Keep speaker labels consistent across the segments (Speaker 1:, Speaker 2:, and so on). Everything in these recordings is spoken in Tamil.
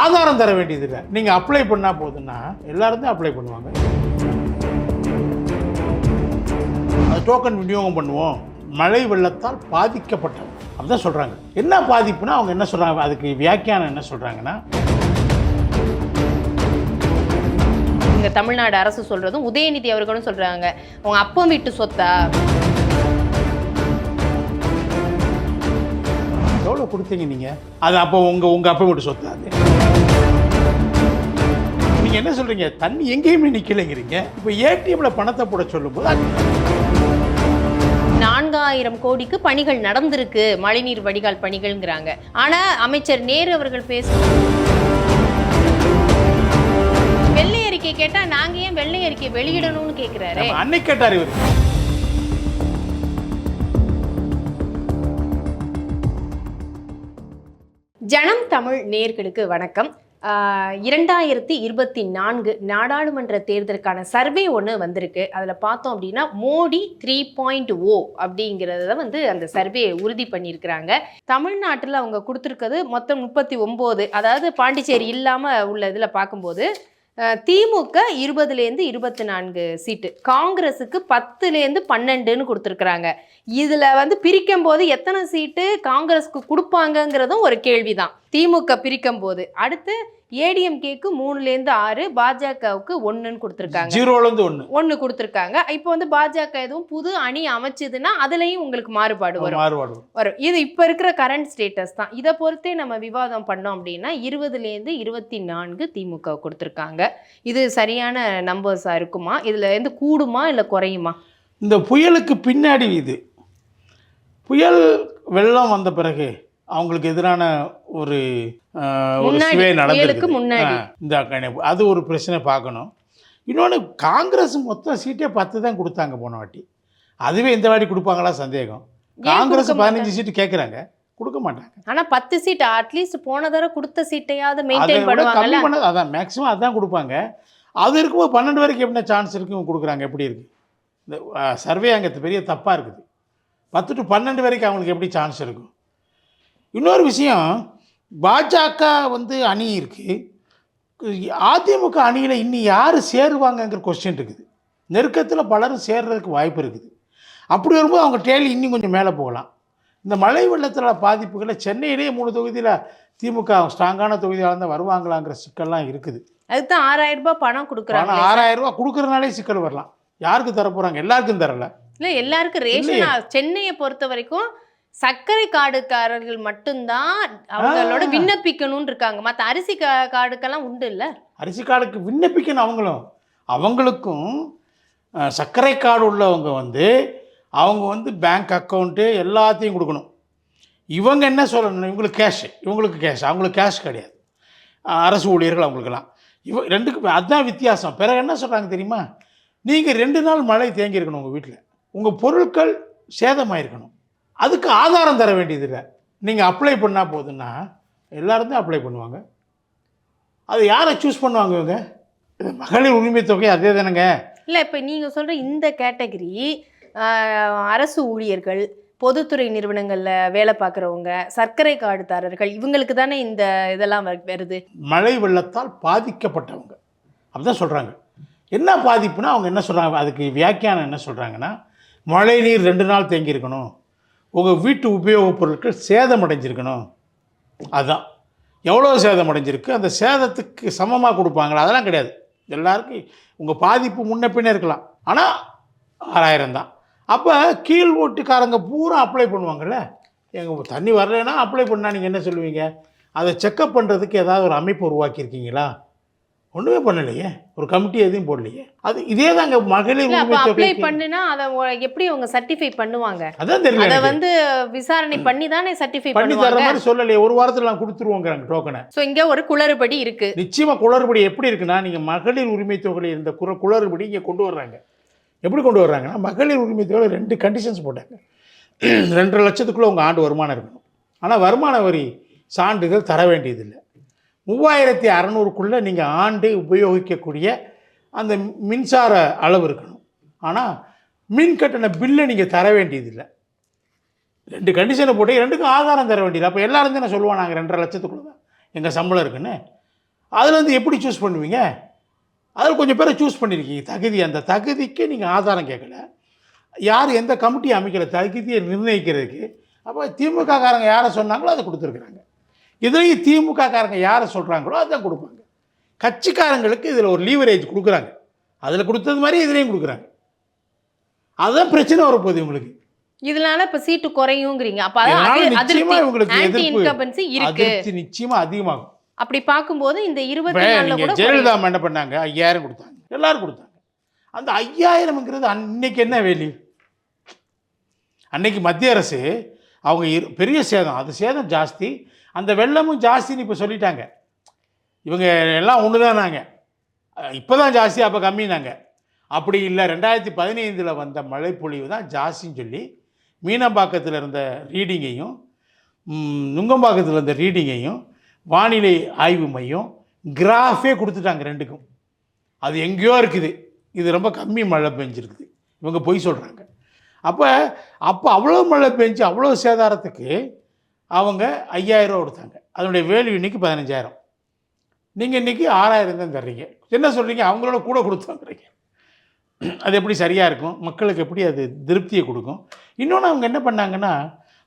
Speaker 1: ஆதாரம் தர வேண்டியது இல்லை நீங்கள் அப்ளை பண்ணால் போதுன்னா எல்லாரும் தான் அப்ளை பண்ணுவாங்க. அது டோக்கன் விநியோகம் பண்ணுவோம். மழை வெள்ளத்தால் பாதிக்கப்பட்டவங்க அப்படிதான் சொல்கிறாங்க என்ன பாதிப்புனா அவங்க என்ன சொல்கிறாங்க அதுக்கு வியாக்கியானம் என்ன சொல்கிறாங்கன்னா
Speaker 2: இங்க தமிழ்நாடு அரசு சொல்றதும் உதயநிதி அவர்களும் சொல்றாங்க. உங்க அப்பா வீட்டு சொத்தா?
Speaker 1: எவ்வளோ கொடுத்தீங்க நீங்கள் அது அப்போ உங்கள் உங்கள் அப்பா மட்டும் சொத்து அது? நீங்கள் என்ன சொல்கிறீங்க தண்ணி எங்கேயுமே நிற்கலைங்கிறீங்க இப்போ ஏடிஎம்ல பணத்தை போட சொல்லும்போது
Speaker 2: நான்காயிரம் கோடிக்கு பணிகள் நடந்திருக்கு. மழைநீர் வடிகால் பணிகள்ங்கிறாங்க. ஆனா அமைச்சர் நேரு அவர்கள் பேச வெள்ளை அறிக்கை கேட்டா நாங்க ஏன் வெள்ளை அறிக்கை வெளியிடணும்னு கேக்குறாரு?
Speaker 1: நம்ம அன்னைக்கு கேட்டார் இவர்.
Speaker 2: ஜனம் தமிழ் நேர்களுக்கு வணக்கம். இரண்டாயிரத்தி இருபத்தி நான்கு நாடாளுமன்ற தேர்தலுக்கான சர்வே ஒன்று வந்திருக்கு. அதில் பார்த்தோம் அப்படின்னா மோடி த்ரீ பாயிண்ட் ஓ அப்படிங்கிறத வந்து அந்த சர்வே உறுதி பண்ணியிருக்கிறாங்க. தமிழ்நாட்டில் அவங்க கொடுத்துருக்கிறது மொத்தம் முப்பத்தி ஒம்பது. அதாவது பாண்டிச்சேரி இல்லாமல் உள்ள இதில் பார்க்கும்போது திமுக இருபதுலேருந்து இருபத்தி நான்கு சீட்டு. காங்கிரஸுக்கு பத்துலேருந்து பன்னெண்டுன்னு கொடுத்துருக்குறாங்க. இதில் வந்து பிரிக்கும் போது எத்தனை சீட்டு காங்கிரஸ்க்கு கொடுப்பாங்கங்கிறதும் ஒரு கேள்விதான். திமுக பிரிக்கும் போது அடுத்து ஏடிஎம்கேக்கு மூணுலேருந்து ஆறு பாஜகவுக்கு ஒன்றுன்னு கொடுத்துருக்காங்க.
Speaker 1: ஜீரோலேருந்து ஒன்று
Speaker 2: ஒன்று கொடுத்துருக்காங்க. இப்போ வந்து பாஜக எதுவும் புது அணி அமைச்சதுன்னா அதுலேயும் உங்களுக்கு மாறுபாடு வரும்.
Speaker 1: மாறுபாடு வரும்.
Speaker 2: இது இப்போ இருக்கிற கரண்ட் ஸ்டேட்டஸ் தான். இதை பொறுத்தே நம்ம விவாதம் பண்ணோம் அப்படின்னா இருபதுலேருந்து இருபத்தி நான்கு திமுக கொடுத்துருக்காங்க. இது சரியான நம்பர்ஸாக இருக்குமா? இதில் இருந்து கூடுமா இல்லை குறையுமா?
Speaker 1: இந்த புயலுக்கு பின்னாடி இது. புயல் வெள்ளம் வந்த பிறகு அவங்களுக்கு எதிரான ஒரு ஒரு சுவே நடந்திருக்கு. இந்த அது ஒரு பிரச்சனை பார்க்கணும். இன்னொன்று காங்கிரஸ் மொத்தம் சீட்டே பத்து தான் கொடுத்தாங்க போன வாட்டி. அதுவே இந்த வாட்டி கொடுப்பாங்களா சந்தேகம். காங்கிரஸ் பதினஞ்சு சீட்டு கேட்குறாங்க கொடுக்க மாட்டாங்க.
Speaker 2: ஆனா பத்து சீட் அட்லீஸ்ட் போன தடவை கொடுத்த சீட்டையாவது மெயின்டைன்
Speaker 1: விட கம்மி
Speaker 2: பண்ணுவாங்கல்ல?
Speaker 1: பண்ண அதான் மேக்ஸிமம் அதான் கொடுப்பாங்க. அது இருக்கும்போது பன்னெண்டு வரைக்கும் என்ன சான்ஸ் இருக்கு கொடுக்குறாங்க. எப்படி இருக்கு? இந்த சர்வே அங்கே பெரிய தப்பாக இருக்குது. பத்து டு பன்னெண்டு வரைக்கும் அவங்களுக்கு எப்படி சான்ஸ் இருக்கும்? இன்னொரு விஷயம் பாஜக வந்து அணி இருக்குது அதிமுக அணியில் இன்னும் யார் சேருவாங்கங்கிற கொஸ்டின் இருக்குது. நெருக்கத்தில் பலரும் சேர்றதுக்கு வாய்ப்பு இருக்குது. அப்படி வரும்போது அவங்க டேலி இன்னும் கொஞ்சம் மேலே போகலாம். இந்த மழை வெள்ளத்தில் பாதிப்புகளை சென்னையிலேயே மூணு தொகுதியில் திமுக ஸ்ட்ராங்கான தொகுதியாக இருந்தால் வருவாங்களாங்கிற சிக்கல்லாம் இருக்குது.
Speaker 2: அதுதான் ஆறாயிரம் ரூபாய் பணம் கொடுக்குறாங்க.
Speaker 1: ஆனால் ஆறாயிரம் ரூபா கொடுக்குறனாலே சிக்கல் வரலாம். யாருக்கு தர போகிறாங்க எல்லாருக்கும் தரல.
Speaker 2: இல்ல எல்லாருக்கும் ரேஷன் சென்னையை பொறுத்த வரைக்கும் சர்க்கரை கார்டுக்காரர்கள் மட்டும்தான் அவங்களோட. விண்ணப்பிக்கணும்னு இருக்காங்க. மத்த அரிசி கார்டுக்கெல்லாம் உண்டு இல்ல?
Speaker 1: அரிசி கார்டுக்கு விண்ணப்பிக்கணும் அவங்களும். அவங்களுக்கும் சர்க்கரை கார்டு உள்ளவங்க வந்து அவங்க வந்து பேங்க் அக்கௌண்ட்டு எல்லாத்தையும் கொடுக்கணும். இவங்க என்ன சொல்லணும்? இவங்களுக்கு கேஷ் இவங்களுக்கு கேஷ் அவங்களுக்கு கேஷ் கிடையாது. அரசு ஊழியர்கள் அவங்களுக்கெல்லாம். இவ ரெண்டுக்கு அதுதான் வித்தியாசம். பிறகு என்ன சொல்கிறாங்க தெரியுமா? நீங்கள் ரெண்டு நாள் மழை தேங்கியிருக்கணும் உங்கள் வீட்டில் உங்கள் பொருட்கள் சேதமாயிருக்கணும். அதுக்கு ஆதாரம் தர வேண்டியதில்லை. நீங்கள் அப்ளை பண்ணால் போதுன்னா எல்லாரும் தான் அப்ளை பண்ணுவாங்க. அது யாரை சூஸ் பண்ணுவாங்க இவங்க? மகளிர் உரிமை தொகை அதே தானேங்க.
Speaker 2: இல்ல இப்ப நீங்க சொல்ற இந்த கேட்டகரி அரசு ஊழியர்கள் பொதுத்துறை நிறுவனங்கள்ல வேலை பார்க்குறவங்க சர்க்கரை கார்டுதாரர்கள் இவங்களுக்கு தானே இந்த இதெல்லாம் வரு- வருது.
Speaker 1: மழை வெள்ளத்தால் பாதிக்கப்பட்டவங்க. அப்படிதான் சொல்கிறாங்க என்ன பாதிப்புனா அவங்க என்ன சொல்கிறாங்க அதுக்கு வியாக்கியானம் என்ன சொல்கிறாங்கன்னா மழை நீர் ரெண்டு நாள் தேங்கியிருக்கணும். உங்கள் வீட்டு உபயோகப் பொருட்கள் சேதம் அடைஞ்சிருக்கணும் அதுதான் எவ்வளோ சேதம் அடைஞ்சிருக்கு அந்த சேதத்துக்கு சமமாக கொடுப்பாங்களா? அதெல்லாம் கிடையாது. எல்லாருக்கும் உங்கள் பாதிப்பு முன்ன பின்னே இருக்கலாம். ஆனால் ஆறாயிரம் தான். அப்போ கீழ் ஓட்டுக்காரங்க பூரா அப்ளை பண்ணுவாங்கல்ல? எங்கள் தண்ணி வரலைன்னா அப்ளை பண்ணால் நீங்கள் என்ன சொல்லுவீங்க? அதை செக்கப் பண்ணுறதுக்கு ஏதாவது ஒரு அமைப்பு உருவாக்கியிருக்கீங்களா? ஒன்றுமே பண்ணலையே. ஒரு கமிட்டி எதையும் போடலையே. அது இதே தாங்க மகளிர்
Speaker 2: அப்ளை பண்ணுனா அதை எப்படி அவங்க சர்டிஃபை பண்ணுவாங்க?
Speaker 1: அதான் தெரியல
Speaker 2: அத. வந்து விசாரணை பண்ணி தானே சர்டிஃபை
Speaker 1: பண்ணி தர மாதிரி சொல்லலையே. ஒரு வாரத்தில் நான் கொடுத்துருவோங்கிறாங்க டோக்கனை
Speaker 2: சோ இங்க ஒரு குளறுபடி இருக்கு.
Speaker 1: நிச்சயமாக குளறுபடி எப்படி இருக்குன்னா நீங்கள் மகளிர் உரிமை தொகையில் இருந்த குற குளறுபடி இங்கே கொண்டு வர்றாங்க. எப்படி கொண்டு வர்றாங்கன்னா மகளிர் உரிமை தொகை ரெண்டு கண்டிஷன்ஸ் போட்டாங்க. ரெண்டரை லட்சத்துக்குள்ளே உங்கள் ஆண்டு வருமானம் இருக்கணும். ஆனால் வருமான வரி சான்றிதழ் தர வேண்டியதில்லை. மூவாயிரத்தி அறநூறுக்குள்ளே நீங்கள் ஆண்டு உபயோகிக்கக்கூடிய அந்த மின்சார அளவு இருக்கணும். ஆனால் மின் கட்டண பில்லை நீங்கள் தர வேண்டியதில்லை. ரெண்டு கண்டிஷனை போட்டு ரெண்டுக்கும் ஆதாரம் தர வேண்டியது. அப்போ எல்லாரும் தானே சொல்லுவாங்க நாங்கள் ரெண்டரை லட்சத்துக்குள்ள தான். எங்கள் சம்பளம் இருக்குன்னு. அதில் வந்து எப்படி சூஸ் பண்ணுவீங்க? அதில் கொஞ்சம் பேரை சூஸ் பண்ணியிருக்கீங்க தகுதி அந்த தகுதிக்கு நீங்கள் ஆதாரம் கேட்கல. யார் எந்த கமிட்டி அமைக்கிற தகுதியை நிர்ணயிக்கிறதுக்கு. அப்போ திமுக காரங்க யாரை சொன்னாங்களோ அதை கொடுத்துருக்குறாங்க. இதையும் திமுக காரங்க யாரை சொல்கிறாங்களோ அதான் கொடுப்பாங்க. கட்சிக்காரங்களுக்கு இதில் ஒரு லீவரேஜ் கொடுக்குறாங்க. அதில் கொடுத்தது மாதிரி இதுலேயும் கொடுக்குறாங்க. அதுதான் பிரச்சனை வரப்போகுது உங்களுக்கு
Speaker 2: இதனால இப்ப சீட்டு குறையுங்கிறீங்க. அப்ப
Speaker 1: நிச்சயமா இவங்களுக்கு எதிர்ப்பு நிச்சயமா அதிகமாகும்.
Speaker 2: அப்படி பார்க்கும்போது இந்த கூட
Speaker 1: ஜெயலலிதா என்ன பண்ணாங்க? ஐயாயிரம் கொடுத்தாங்க. எல்லாரும் கொடுத்தாங்க. அந்த ஐயாயிரம்ங்கிறது அன்னைக்கு என்ன வேலி அன்னைக்கு மத்திய அரசு அவங்க பெரிய சேதம். அது சேதம் ஜாஸ்தி. அந்த வெள்ளமும் ஜாஸ்தின்னு இப்போ சொல்லிட்டாங்க. இவங்க எல்லாம் ஒன்று தான் நாங்கள் இப்போ தான் ஜாஸ்தி அப்போ கம்மினாங்க. அப்படி இல்லை ரெண்டாயிரத்தி பதினைந்தில் வந்த மழைப்பொழிவு தான் ஜாஸ்தின்னு சொல்லி மீனம்பாக்கத்தில் இருந்த ரீடிங்கையும் நுங்கம்பாக்கத்தில் இருந்த ரீடிங்கையும் வானிலை ஆய்வு மையம் கிராஃபே கொடுத்துட்டாங்க ரெண்டுக்கும். அது எங்கேயோ இருக்குது. இது ரொம்ப கம்மி மழை பெஞ்சிருக்குது. இவங்க பொய் சொல்கிறாங்க அப்போ அப்போ அவ்வளோ மழை பெஞ்சு அவ்வளோ சேதாரத்துக்கு அவங்க ஐயாயிரம் ரூபா கொடுத்தாங்க. அதனுடைய வேல்யூ இன்றைக்கி பதினஞ்சாயிரம். நீங்கள் இன்றைக்கி ஆறாயிரம் தான் தர்றீங்க. என்ன சொல்கிறீங்க அவங்களோட கூட கொடுத்தாங்கிறீங்க. அது எப்படி சரியாக இருக்கும்? மக்களுக்கு எப்படி அது திருப்தியை கொடுக்கும்? இன்னொன்று அவங்க என்ன பண்ணாங்கன்னா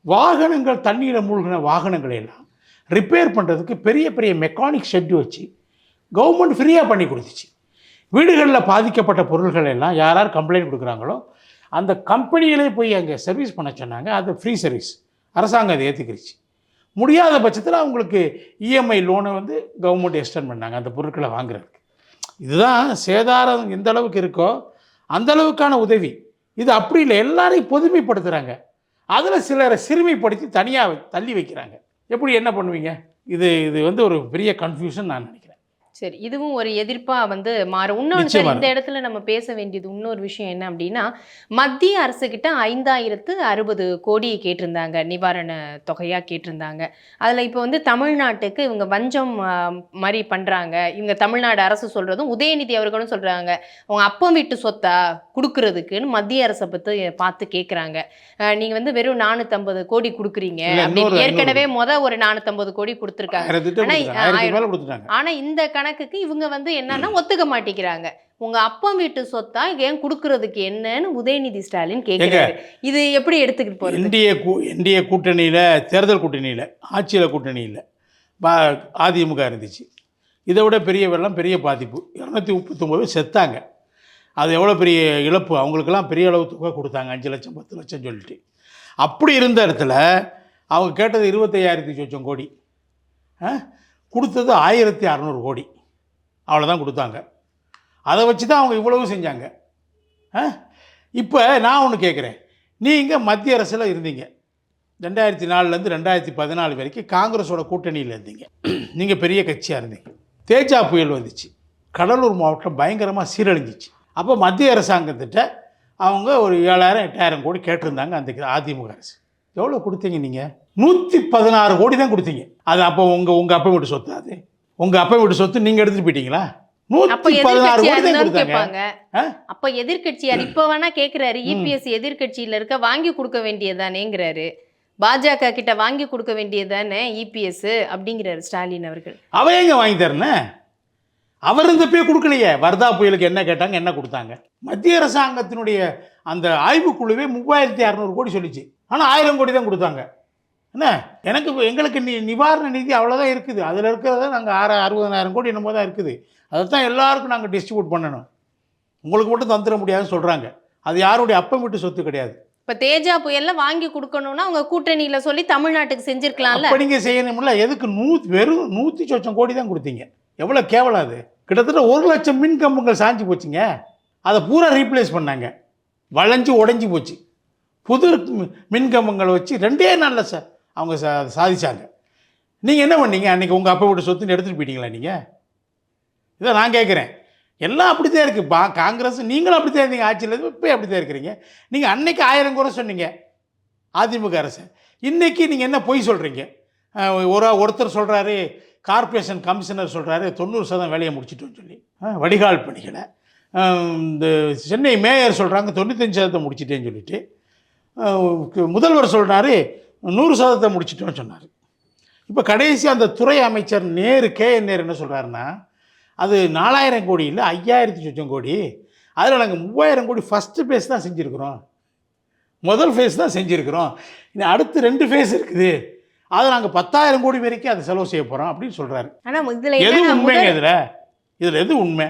Speaker 1: வாகனங்கள் தண்ணியில் மூழ்கின வாகனங்களை எல்லாம் ரிப்பேர் பண்ணுறதுக்கு பெரிய பெரிய மெக்கானிக் ஷெட் வச்சு கவர்மெண்ட் ஃப்ரீயாக பண்ணி கொடுத்துச்சு. வீடுகளில் பாதிக்கப்பட்ட பொருள்கள் எல்லாம் யார் யார் கம்ப்ளைண்ட் கொடுக்குறாங்களோ அந்த கம்பெனியிலே போய் அங்கே சர்வீஸ் பண்ண சொன்னாங்க. அது ஃப்ரீ சர்வீஸ் அரசாங்கம் அதை ஏற்றுக்கிடுச்சு முடியாத பட்சத்தில் அவங்களுக்கு இஎம்ஐ லோனை வந்து கவர்மெண்ட் எக்ஸ்டெண்ட் பண்ணாங்க அந்த பொருட்களை வாங்குறதுக்கு. இதுதான் சேதாரம் எந்த அளவுக்கு இருக்கோ அந்த அளவுக்கான உதவி. இது அப்படி இல்லை எல்லாரையும் பொதுமைப்படுத்துகிறாங்க அதில் சிலரை சிறுமைப்படுத்தி தனியாக தள்ளி வைக்கிறாங்க. எப்படி என்ன பண்ணுவீங்க? இது இது வந்து ஒரு பெரிய கன்ஃபியூஷன் நான் நினைக்கிறேன்.
Speaker 2: சரி இதுவும் ஒரு எதிர்ப்பா வந்து மாறும். இன்னொன்று. இந்த இடத்துல நம்ம பேச வேண்டியது இன்னொரு விஷயம் என்ன அப்படின்னா மத்திய அரசு கிட்ட ஐந்தாயிரத்து அறுபது கோடி கேட்டிருந்தாங்க நிவாரண தொகையா கேட்டிருந்தாங்க. அதுல இப்போ வந்து தமிழ்நாட்டுக்கு இவங்க வஞ்சம் மாதிரி பண்றாங்க. இவங்க தமிழ்நாடு அரசு சொல்றதும் உதயநிதி அவர்களும் சொல்றாங்க அவங்க அப்பம் வீட்டு சொத்தா? கொடுக்கறதுக்குன்னு மத்திய அரசை பத்தி பார்த்து கேட்குறாங்க நீங்க வந்து வெறும் நானூத்தம்பது கோடி கொடுக்குறீங்க. அப்படின்னு ஏற்கனவே முத ஒரு நானூத்தம்பது கோடி கொடுத்துருக்காங்க. ஆனா.
Speaker 1: ஆயிரத்துக்கு
Speaker 2: கணக்குக்கு இவங்க வந்து என்னன்னா ஒத்துக்க மாட்டேங்கிறாங்க. உங்க அப்பா வீட்டு சொத்தா ஏன் குடுக்கறதுக்கு என்னன்னு உதயநிதி ஸ்டாலின் கேக்குறாரு. இது எப்படி எடுத்துக்கிட்டு போறது?
Speaker 1: என்டிஏ கூ என்டிஏ கூட்டணியில் தேர்தல் கூட்டணியில் ஆட்சியில் கூட்டணியில் பா அதிமுக இருந்துச்சு. இதை விட பெரிய வெள்ளம் பெரிய பாதிப்பு. இரநூத்தி முப்பத்தொம்போது செத்தாங்க. அது எவ்வளோ பெரிய இழப்பு? அவங்களுக்கெல்லாம் பெரிய அளவு தொகை கொடுத்தாங்க. அஞ்சு லட்சம் பத்து லட்சம் சொல்லிட்டு. அப்படி இருந்த இடத்துல அவங்க கேட்டது இருபத்தையாயிரத்தி சொச்சம் கோடி? கொடுத்தது ஆயிரத்தி அறநூறு கோடி. அவ்வளோதான் கொடுத்தாங்க. அதை வச்சு தான் அவங்க இவ்வளவு செஞ்சாங்க. இப்போ நான் ஒன்று கேட்குறேன் நீங்கள் மத்திய அரசில் இருந்தீங்க. ரெண்டாயிரத்தி நாலுலேருந்து ரெண்டாயிரத்தி பதினாலு வரைக்கும் காங்கிரஸோட கூட்டணியில் இருந்தீங்க. நீங்கள் பெரிய கட்சியாக இருந்தீங்க. தேஜா புயல் வந்துச்சு. கடலூர் மாவட்டம் பயங்கரமாக சீரழிஞ்சிச்சு. அப்போ மத்திய அரசாங்கத்திட்ட அவங்க ஒரு ஏழாயிரம் எட்டாயிரம் கோடி கேட்டிருந்தாங்க அந்த அதிமுக அரசு. எவ்வளோ கொடுத்தீங்க நீங்கள் நூற்றி பதினாறு கோடி தான் கொடுத்தீங்க. அது அப்போ உங்கள் உங்கள் அப்பா வீட்டு சொத்தாது அது. உங்கள் அப்பா வீட்டு சொத்து நீங்கள் எடுத்துகிட்டு போயிட்டீங்களா? நூற்றி பதினாறு கோடி
Speaker 2: கேட்பாங்க? அப்ப எதிர்கட்சியார் இப்ப வேணா கேக்குறாரு. இபிஎஸ் எதிர்கட்சியில இருக்க வாங்கி கொடுக்க வேண்டியதானேங்கிறாரு பாஜக கிட்ட வாங்கி கொடுக்க வேண்டியதானே இபிஎஸ் அப்படிங்கிறாரு ஸ்டாலின் அவர்கள்.
Speaker 1: அவன் எங்க வாங்கி தரனே அவர் இருந்தப்பே கொடுக்கலையே. வர்தா புயலுக்கு என்ன கேட்டாங்க என்ன கொடுத்தாங்க? மத்திய அரசாங்கத்தினுடைய அந்த ஆய்வுக்குழுவே மூவாயிரத்தி அறநூறு கோடி சொல்லிச்சு. ஆனால் ஆயிரம் கோடி தான் கொடுத்தாங்க. என்ன? எனக்கு இப்ப எங்களுக்கு நி நிவாரண நிதி அவ்வளோதான் இருக்குது. அதில் இருக்கிறத நாங்கள் ஆறு அறுபதனாயிரம் கோடி என்னமோ தான் இருக்குது. அதை தான் எல்லாருக்கும் நாங்கள் டிஸ்ட்ரிபியூட் பண்ணணும். உங்களுக்கு மட்டும் தந்துட முடியாதுன்னு சொல்கிறாங்க அது யாருடைய அப்பம் விட்டு சொத்து கிடையாது.
Speaker 2: இப்ப தேஜா புயல்ல வாங்கி கொடுக்கணும்னா அவங்க கூட்டணியில சொல்லி தமிழ்நாட்டுக்கு செஞ்சிருக்கலாம்ல?
Speaker 1: அப்போ நீங்கள் செய்யணும்ல. எதுக்கு நூ வெறும் நூற்றி சொச்சம் கோடி தான் கொடுத்தீங்க. எவ்வளோ கேவலம் அது? கிட்டத்தட்ட ஒரு லட்சம் மின் கம்பங்கள் சாஞ்சு போச்சுங்க. அதை பூரா ரீப்ளேஸ் பண்ணாங்க. வளைஞ்சு உடைஞ்சு போச்சு. புது மின் கம்பங்களை வச்சு ரெண்டே நாளில் சா அவங்க சா சாதிச்சாங்க. நீங்கள் என்ன பண்ணீங்க? அன்றைக்கி உங்கள் அப்பா வீட்டு சொத்துன்னு எடுத்துகிட்டு போயிட்டீங்களா நீங்கள் இதை நான் கேட்குறேன் எல்லாம் அப்படி தான் இருக்குது பா காங்கிரஸ் நீங்களும் அப்படி தான் இருந்தீங்க. ஆட்சியில் இப்போ அப்படி தான் இருக்கிறீங்க. நீங்கள் அன்னைக்கு ஆயிரம் குறை சொன்னீங்க. அதிமுக அரசு. இன்றைக்கி நீங்கள் என்ன பொய் சொல்கிறீங்க ஒரு ஒருத்தர் சொல்கிறாரு கார்ப்பரேஷன் கமிஷனர் சொல்கிறாரு தொண்ணூறு சதம் வேலையை முடிச்சிட்டோன்னு சொல்லி. வடிகால் பணிகளை. இந்த சென்னை மேயர் சொல்கிறாங்க தொண்ணூத்தஞ்சு சதத்தை முடிச்சிட்டேன்னு சொல்லிட்டு. முதல்வர் சொல்கிறாரு நூறு சதத்தை முடிச்சிட்டோன்னு சொன்னார். இப்போ கடைசி அந்த துறை அமைச்சர் நேரு கே என் நேரு என்ன சொல்கிறாருன்னா அது நாலாயிரம் கோடி இல்லை ஐயாயிரத்தி சொச்சம் கோடி. அதில் நாங்கள் மூவாயிரம் கோடி ஃபஸ்ட்டு ஃபேஸ் தான் செஞ்சுருக்குறோம். முதல் ஃபேஸ் தான் செஞ்சுருக்கிறோம். இன்னும் அடுத்து ரெண்டு ஃபேஸ் இருக்குது. அதை நாங்கள் பத்தாயிரம் கோடி வரைக்கும் அதை செலவு செய்ய போகிறோம் அப்படின்னு சொல்கிறாரு எது உண்மைங்க இதில்? இதில் எது உண்மை?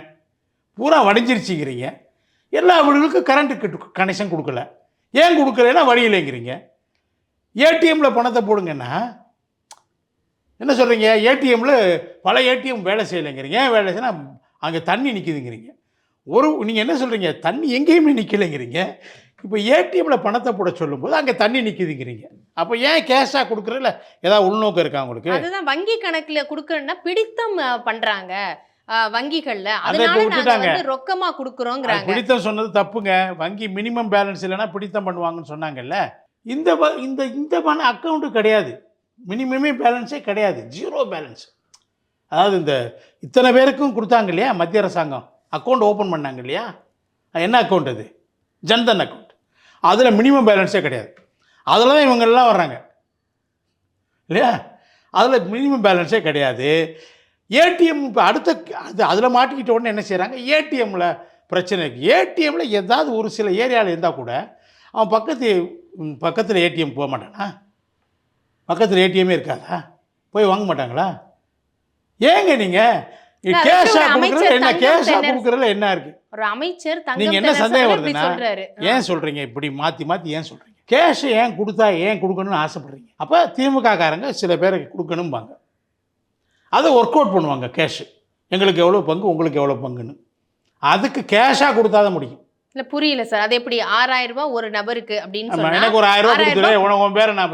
Speaker 1: பூரா வடிஞ்சிருச்சுங்கிறீங்க. எல்லா வீடுகளுக்கும் கரண்ட்டு கனெக்ஷன் கொடுக்கல. ஏன் கொடுக்கலன்னா வழி இல்லைங்கிறீங்க. ஏடிஎம்ல பணத்தை போடுங்கன்னா என்ன சொல்கிறீங்க ஏடிஎம்ல பல ஏடிஎம் வேலை செய்யலைங்கிறீங்க. ஏன் வேலை செய்யலாம் அங்கே தண்ணி நிற்கிதுங்கிறீங்க ஒரு நீங்கள் என்ன சொல்கிறீங்க தண்ணி எங்கேயுமே நிற்கலைங்கிறீங்க இப்போ ஏடிஎம்ல பணத்தை போட சொல்லும்போது அங்கே தண்ணி நிற்கிதுங்கிறீங்க அப்போ ஏன் கேஷாக கொடுக்குறதுல ஏதாவது உள்நோக்கம் இருக்கா உங்களுக்கு?
Speaker 2: அதுதான் வங்கி கணக்குல குடுக்கணும்னா பிடித்தம் அஹ், வங்கிகள்ல.
Speaker 1: அதை
Speaker 2: அதனால
Speaker 1: விட்டுட்டாங்க.
Speaker 2: வந்து ரொக்கமா
Speaker 1: அது
Speaker 2: குடுக்குறோங்கிறாங்க
Speaker 1: பிடித்தம் சொன்னது தப்புங்க. வங்கி மினிமம் பேலன்ஸ் இல்லைன்னா பிடித்தம் பண்ணுவாங்கன்னு சொன்னாங்கல்ல. இந்த இந்த இந்த பண அக்கௌண்ட்டு கிடையாது. மினிமமே பேலன்ஸே கிடையாது. ஜீரோ பேலன்ஸ் அதாவது இந்த இத்தனை பேருக்கும் கொடுத்தாங்க இல்லையா? மத்திய அரசாங்கம். அக்கௌண்ட் ஓப்பன் பண்ணாங்க இல்லையா? என்ன அக்கௌண்ட் அது? ஜன்தன் அக்கௌண்ட் அதில் மினிமம் பேலன்ஸே கிடையாது. அதில் தான் இவங்கெல்லாம் வர்றாங்க. இல்லையா? அதில் மினிமம் பேலன்ஸே கிடையாது. ஏடிஎம் இப்போ அடுத்த அது அதில் மாட்டிக்கிட்ட உடனே என்ன செய்கிறாங்க ஏடிஎம்மில் பிரச்சனை இருக்குது ஏடிஎம்மில் ஏதாவது ஒரு சில ஏரியாவில் இருந்தால் கூட அவன் பக்கத்து பக்கத்தில் ஏடிஎம் போக மாட்டானா? பக்கத்தில் ஏடிஎம்மே இருக்காதா? போய் வாங்க மாட்டாங்களா? ஏங்க நீங்கள் கேஷாக கொடுக்குறதுல என்ன கேஷாக கொடுக்குறதுல என்ன இருக்குது
Speaker 2: ஒரு அமைச்சர் தங்கம்
Speaker 1: நீங்க என்ன சந்தேகம் வருதுன்னா, ஏன் சொல்கிறீங்க இப்படி? மாற்றி மாற்றி ஏன் சொல்கிறீங்க கேஷை ஏன் கொடுத்தா ஏன் கொடுக்கணும்னு ஆசைப்படுறீங்க? அப்போ திமுககாரங்க சில பேருக்கு கொடுக்கணும்பாங்க. அதை ஒர்க் அவுட் பண்ணுவாங்க கேஷு எங்களுக்கு எவ்வளோ பங்கு உங்களுக்கு எவ்வளோ பங்குன்னு. அதுக்கு கேஷாக கொடுத்தா தான் முடியும்.
Speaker 2: இல்ல புரியல சார் அது எப்படி ஆறாயிரம் ரூபாய் ஒரு நபருக்கு அப்படின்னு சொன்னா
Speaker 1: எனக்கு ஒரு ஆயிரம் ரூபாய் கொடுத்துரு உனக்கு உன் பேரை நான்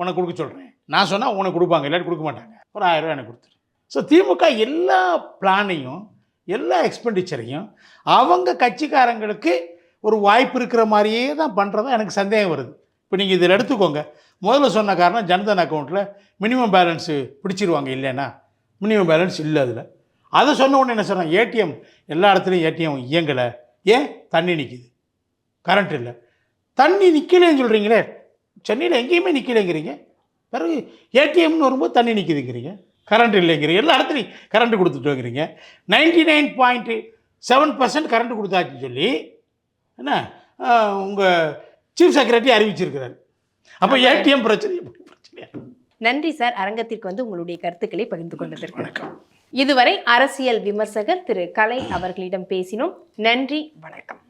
Speaker 1: உனக்கு கொடுக்க சொல்கிறேன் நான் சொன்னால் உனக்கு கொடுப்பாங்க. இல்லாட்டி கொடுக்க மாட்டாங்க. ஒரு ஆயிரம் ரூபாய் எனக்கு கொடுத்துரு ஸோ திமுக எல்லா பிளானையும் எல்லா எக்ஸ்பெண்டிச்சரையும் அவங்க கட்சிக்காரங்களுக்கு ஒரு வாய்ப்பு இருக்கிற மாதிரியே தான் பண்ணுறதா எனக்கு சந்தேகம் வருது. இப்போ நீங்கள் இதில் எடுத்துக்கோங்க. முதல்ல சொன்ன காரணம் ஜன்தன் அக்கௌண்ட்டில் மினிமம் பேலன்ஸு பிடிச்சிருவாங்க இல்லைன்னா? மினிமம் பேலன்ஸ் இல்லை அதில். அதை சொன்ன உடனே என்ன சொல்கிறேன் ஏடிஎம் எல்லா இடத்துலையும் ஏடிஎம் இயங்கலை. ஏன்? தண்ணி நிற்கிது கரண்ட் இல்லை. தண்ணி நிற்கலைன்னு சொல்கிறீங்களே சென்னையில் எங்கேயுமே நிற்கலைங்கிறீங்க பிறகு ஏடிஎம்னு வரும்போது தண்ணி நிற்கிதுங்கிறீங்க கரண்ட் இல்லைங்கிறீங்க. எல்லா இடத்துலையும் current கொடுத்துட்டோங்கிறீங்க ninety nine point seven percent current கொடுத்தாச்சுன்னு சொல்லி என்ன? உங்கள் சீஃப் செக்ரட்டரி அறிவிச்சிருக்கிறாரு. அப்போ ஏடிஎம் பிரச்சனை பிரச்சனையா?
Speaker 2: நன்றி சார். அரங்கத்திற்கு வந்து உங்களுடைய கருத்துக்களை பகிர்ந்து கொண்டதற்கு.
Speaker 1: வணக்கம்.
Speaker 2: இதுவரை அரசியல் விமர்சகர் திரு கலை அவர்களிடம் பேசினோம். நன்றி வணக்கம்.